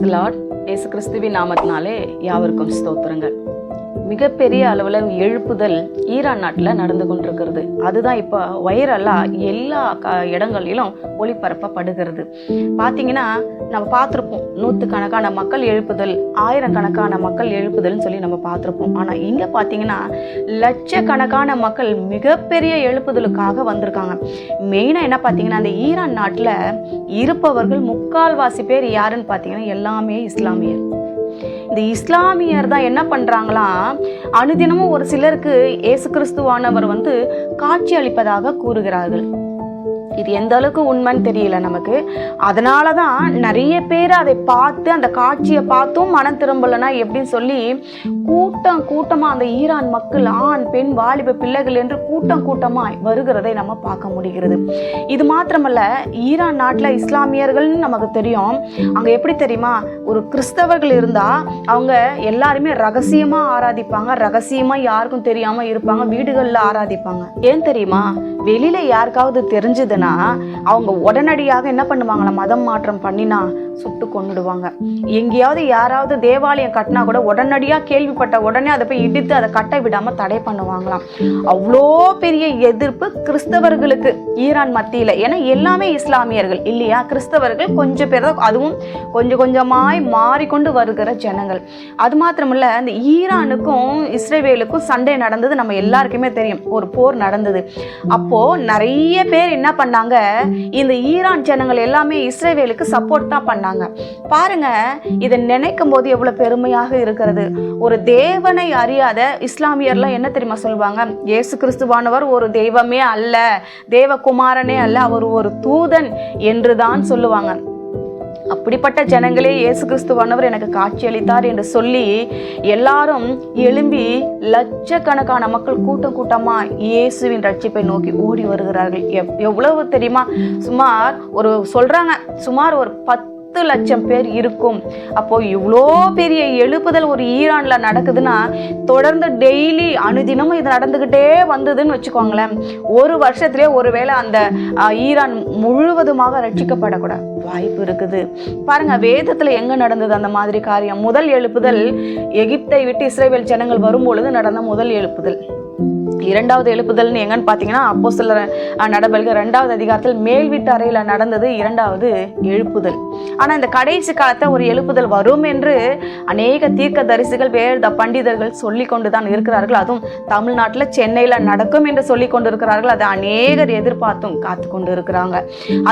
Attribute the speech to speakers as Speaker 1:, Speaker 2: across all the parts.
Speaker 1: Price Lord ஏசு கிறிஸ்துவின் நாமத்தினாலே யாவருக்கும் ஸ்தோத்திரங்கள். மிகப்பெரிய அளவில் எழுப்புதல் ஈரான் நாட்டில் நடந்து கொண்டிருக்கிறது. அதுதான் இப்போ வைரலாக எல்லா க இடங்களிலும் ஒளிபரப்பப்படுகிறது. பார்த்தீங்கன்னா நம்ம பார்த்துருப்போம் நூற்றுக்கணக்கான மக்கள் எழுப்புதல் ஆயிரக்கணக்கான மக்கள் எழுப்புதல்னு சொல்லி நம்ம பார்த்துருப்போம் ஆனால் இங்கே பார்த்தீங்கன்னா லட்சக்கணக்கான மக்கள் மிகப்பெரிய எழுப்புதலுக்காக வந்திருக்காங்க. மெயினாக என்ன பார்த்தீங்கன்னா அந்த ஈரான் நாட்டில் இருப்பவர்கள் முக்கால்வாசி பேர் யாருன்னு பார்த்தீங்கன்னா எல்லாமே இஸ்லாமியர். இந்த இஸ்லாமியர் தான் என்ன பண்ணுறாங்களாம் அனுதினமும் ஒரு சிலருக்கு இயேசு கிறிஸ்துவானவர் வந்து காட்சி அளிப்பதாக கூறுகிறார்கள். இது எந்த அளவுக்கு உண்மைன்னு தெரியல நமக்கு. அதனால தான் நிறைய பேர் அதை பார்த்து அந்த காட்சியை பார்த்தும் மனம் திரும்பலைன்னா எப்படின்னு சொல்லி கூட்டம் கூட்டமாக அந்த ஈரான் மக்கள் ஆண் பெண் வாலிப பிள்ளைகள் என்று கூட்டம் கூட்டமாக வருகிறதை நம்ம பார்க்க முடிகிறது. இது மாத்திரமல்ல ஈரான் நாட்டில் இஸ்லாமியர்கள்னு நமக்கு தெரியும். அங்கே எப்படி தெரியுமா? ஒரு கிறிஸ்தவர்கள் இருந்தால் அவங்க எல்லாருமே ரகசியமாக ஆராதிப்பாங்க. ரகசியமாக யாருக்கும் தெரியாமல் இருப்பாங்க. வீடுகளில் ஆராதிப்பாங்க. ஏன் தெரியுமா? வெளியில் யாருக்காவது தெரிஞ்சதுன்னா அவங்க உடனடியாக என்ன பண்ணுவாங்களா மதம் மாற்றம் பண்ணினா சுட்டு கொண்டுடுவாங்க எங்கேயாவது யாராவது தேவாலயம் கட்டினா கூட உடனடியாக கேள்விப்பட்ட உடனே அதை போய் இடித்து அதை கட்ட விடாமல் தடை பண்ணுவாங்களாம். அவ்வளோ பெரிய எதிர்ப்பு கிறிஸ்தவர்களுக்கு ஈரான் மத்தியில். ஏன்னா எல்லாமே இஸ்லாமியர்கள். இல்லையா? கிறிஸ்தவர்கள் கொஞ்சம் பேர் தான். அதுவும் கொஞ்சம் கொஞ்சமாய் மாறிக்கொண்டு வருகிற ஜனங்கள். அது மாத்திரமில்ல இந்த ஈரானுக்கும் இஸ்ரேவேலுக்கும் சண்டை நடந்தது நம்ம எல்லாருக்குமே தெரியும். ஒரு போர் நடந்தது. அப்போ நிறைய பேர் என்ன பண்ணாங்க. இந்த ஈரான் ஜனங்கள் எல்லாமே இஸ்ரேவேலுக்கு சப்போர்ட் தான் பண்ணாங்க. பாருங்க இதை நினைக்கும் போது எவ்வளவு பெருமையாக இருக்கிறது. ஒரு தேவனை அறியாத இஸ்லாமியர்லாம் என்ன தெரியுமா சொல்லுவாங்க? இயேசு கிறிஸ்துவானவர் ஒரு தெய்வமே அல்ல. தேவகுமாரனே அல்ல அவர் ஒரு தூதன் என்று தான் சொல்லுவாங்க. அப்படிப்பட்ட ஜனங்களே இயேசு கிறிஸ்துவானவர் எனக்கு காட்சியளித்தார் என்று சொல்லி எல்லாரும் எழும்பி லட்சக்கணக்கான மக்கள் கூட்டம் கூட்டமாக இயேசுவின் ரட்சிப்பை நோக்கி ஓடி வருகிறார்கள். எவ்- எவ்வளவு தெரியுமா? சுமார் ஒரு சொல்கிறாங்க சுமார் ஒரு பத்து பத்து லட்சம் பேர் இருக்கும். அப்போ இவ்வளோ பெரிய எழுப்புதல் ஒரு ஈரான்ல நடக்குதுன்னா தொடர்ந்து டெய்லி அனுதினமும் இது நடந்துக்கிட்டே வந்ததுன்னு வச்சுக்கோங்களேன். ஒரு வருஷத்துலேயே ஒருவேளை அந்த ஈரான் முழுவதுமாக ரட்சிக்கப்படக்கூட வாய்ப்பு இருக்குது. பாருங்க வேதத்துல எங்க நடந்தது அந்த மாதிரி காரியம்? முதல் எழுப்புதல் எகிப்தை விட்டு இஸ்ரேவேல் ஜனங்கள் வரும்பொழுது நடந்த முதல் எழுப்புதல். இரண்டாவது எழுப்புதல்னு எங்கன்னு பார்த்தீங்கன்னா அப்போ சில நடவடிக்கை ரெண்டாவது அதிகாரத்தில் மேல் வீட்டு அறையில் நடந்தது இரண்டாவது எழுப்புதல். ஆனால் இந்த கடைசி காலத்தில் ஒரு எழுப்புதல் வரும் என்று அநேக தீர்க்க தரிசிகள் வேறு பண்டிதர்கள் சொல்லி கொண்டு தான் இருக்கிறார்கள். அதுவும் தமிழ்நாட்டில் சென்னையில் நடக்கும் என்று சொல்லி கொண்டு இருக்கிறார்கள் அதை அநேகர் எதிர்பார்த்தும் காத்து கொண்டு இருக்கிறாங்க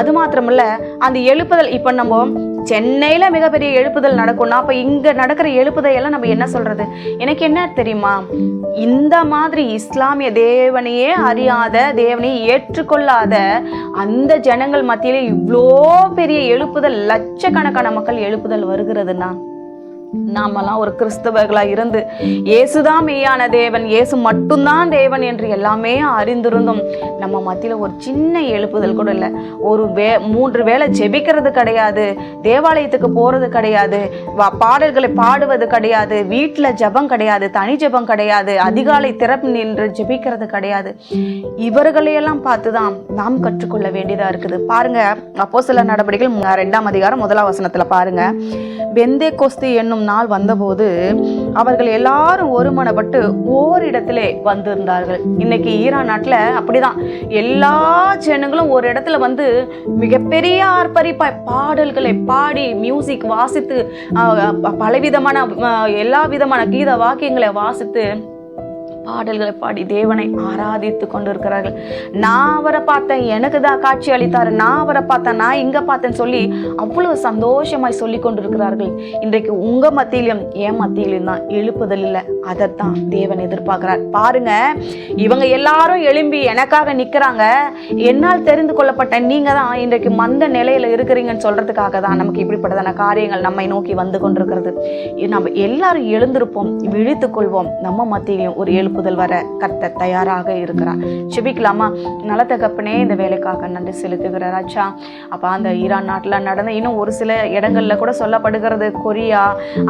Speaker 1: அது மாத்திரமில்ல அந்த எழுப்புதல் இப்போ நம்ம சென்னையில் மிகப்பெரிய எழுப்புதல் நடக்கும்னா அப்போ இங்கே நடக்கிற எழுப்புதையெல்லாம் நம்ம என்ன சொல்கிறது எனக்கு என்ன தெரியுமா? இந்த மாதிரி இஸ்லாமிய தேவனையே அறியாத தேவனையே ஏற்றுக்கொள்ளாத அந்த ஜனங்கள் மத்தியிலே இவ்வளோ பெரிய எழுப்புதல் லட்சக்கணக்கான மக்கள் எழுப்புதல் வருகிறதுன்னா நாமெல்லாம் ஒரு கிறிஸ்தவர்களா இருந்து இயேசுதான் மெய்யான தேவன் இயேசு மட்டும்தான் தேவன் என்று எல்லாமே அறிந்திருந்தும். நம்ம மத்தியில ஒரு சின்ன எழுப்புதல் கூட இல்லை. ஒரு வே மூன்று வேளை ஜெபிக்கிறது கிடையாது தேவாலயத்துக்கு போறது கிடையாது பாடல்களை பாடுவது கிடையாது வீட்டில் ஜெபம் கிடையாது தனி ஜெபம் கிடையாது அதிகாலை திறப்பு நின்று ஜெபிக்கிறது கிடையாது. இவர்களையெல்லாம் பார்த்து தான் நாம் கற்றுக்கொள்ள வேண்டியதா இருக்குது. பாருங்க அப்போ சில நடவடிக்கைகள் ரெண்டாம் அதிகாரம் முதலாம் வசனத்துல பாருங்க. பெந்தே கொஸ்து என்னும் நாள் வந்தபோது அவர்கள் எல்லாரும் ஒருமனப்பட்டு ஓரிடத்திலே வந்திருந்தார்கள். இன்னைக்கு ஈரான் நாட்டில் அப்படிதான். எல்லா ஜனங்களும் ஒரு இடத்துல வந்து மிகப்பெரிய ஆர்ப்பரிப்பாய் பாடல்களை பாடி மியூசிக் வாசித்து பலவிதமான எல்லா விதமான கீத வாக்கியங்களை வாசித்து பாடல்களை பாடி தேவனை ஆராதித்து கொண்டிருக்கிறார்கள். நான் அவரை பார்த்தேன் எனக்கு தான் காட்சி அளித்தார். நான் அவரை பார்த்தேன் நான் இங்கே பார்த்தேன்னு சொல்லி அவ்வளவு சந்தோஷமாய் சொல்லி கொண்டிருக்கிறார்கள். இன்றைக்கு உங்கள் மத்தியிலும் என் மத்தியிலும் தான் எழுப்புதல் இல்லை. அதைத்தான் தேவன் எதிர்பார்க்கிறார். பாருங்க இவங்க எல்லாரும் எழும்பி எனக்காக நிற்கிறாங்க என்னால் தெரிந்து கொள்ளப்பட்ட நீங்க தான் இன்றைக்கு மந்த நிலையில இருக்கிறீங்கன்னு சொல்றதுக்காக தான் நமக்கு இப்படிப்பட்டதான காரியங்கள் நம்மை நோக்கி வந்து கொண்டிருக்கிறது. நம்ம எல்லாரும் எழுந்திருப்போம் விழித்துக் கொள்வோம். நம்ம மத்தியிலும் ஒரு எழுப்புதல் வர கத்த தயாராக இருக்கிறார். செபிக்கலாமா? நலத்த கப்பனே இந்த வேலைக்காக நன்றி செலுத்துகிறார் ஆச்சா அப்போ அந்த ஈரான் நாட்டில் நடந்த இன்னும் ஒரு சில இடங்கள்ல கூட சொல்லப்படுகிறது கொரியா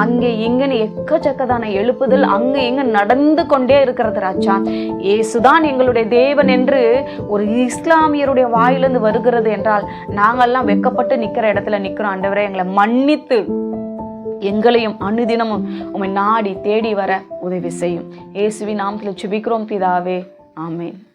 Speaker 1: அங்கே இங்கேன்னு எக்கச்சக்கதான எழுப்புதல் அங்கே இங்க நடந்து கொண்டே இருக்கிறது ராஜா. இயேசுதான் எங்களுடைய தேவன் என்று ஒரு இஸ்லாமியருடைய வாயிலிருந்து வருகிறது என்றால் நாங்கெல்லாம் வெக்கப்பட்டு நிக்கிற இடத்துல நிக்கிறோம். ஆண்டவரே எங்களை மன்னித்து எங்களையும் அனுதினமும் உமை நாடி தேடி வர உதவி செய்யும். இயேசுவின் நாமத்தில் சுபிக்கிறோம் பிதாவே. ஆமேன்.